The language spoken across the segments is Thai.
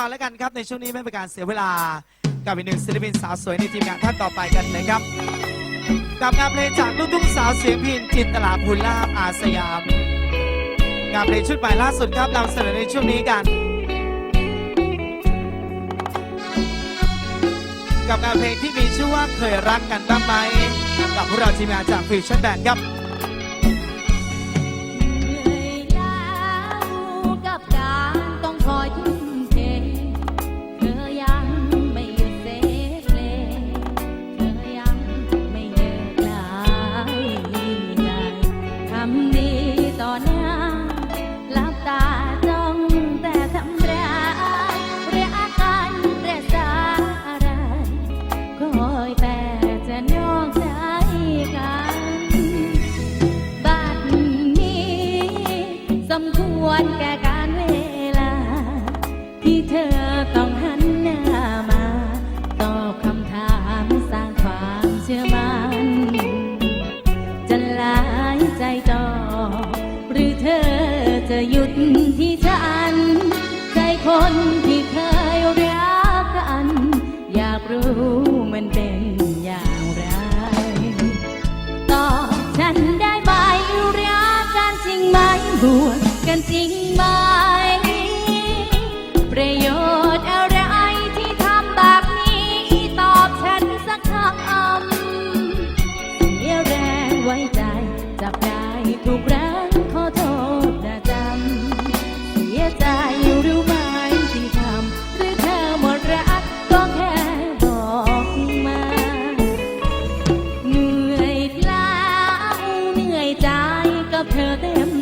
ก่อแล้วกันครับในช่วงนี้ไม่เป็นการเสียเวลา กับอีกหนึ่งศิลปินสาวสวยในทีมงานท่านต่อไปกันนะครับกับงานเพลงจากลูกทุ่งสาวเสียงพินจินตลาภูลาภอาสยามงานเพลงชุดใหม่ล่าสุดครับนำเสนอในช่วงนี้กันกับงานเพลงที่มีชื่อว่าเคยรักกันบ้างไหม กับพวกเราทีมงานจากฟิวชั่นแบนด์ครับ ควรแก่การเวลา ที่เธอต้องหันหน้ามา ตอบคำถามสร้างความเชื่อมั่นจะหลายใจต่อ หรือเธอจะหยุดที่ฉัน ใจคน กันจริงไหม ประโยชน์อะไรที่ทำแบบนี้ ตอบฉันสักคำเสียแรงไว้ใจ จับได้ทุกรังขอโทษนะจำเสียใจรู้ไหมที่ทำหรือเธอหมดรักก็แค่บอกมา เหนื่อยแล้วเหนื่อยใจกับเธอเต็ม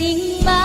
กัน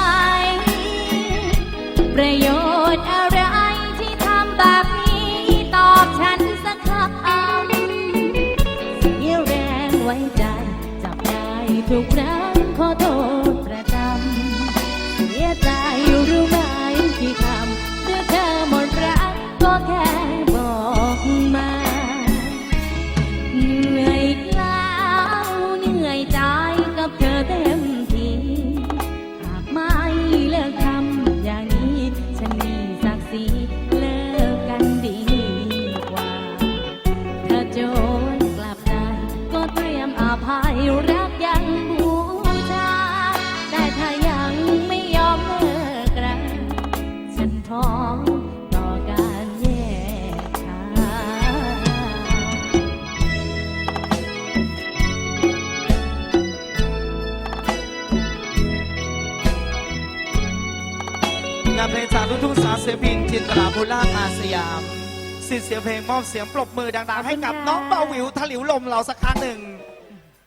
เพลงจากลูกทุ่งสาวเสียงพินจินตลาภูลาภอาสยามสิทธิ์เสียงเพลงมอบเสียงปรบมือดังๆ ให้กับน้องเบาหวิวทะลิวลมเราสักครั้งหนึ่ง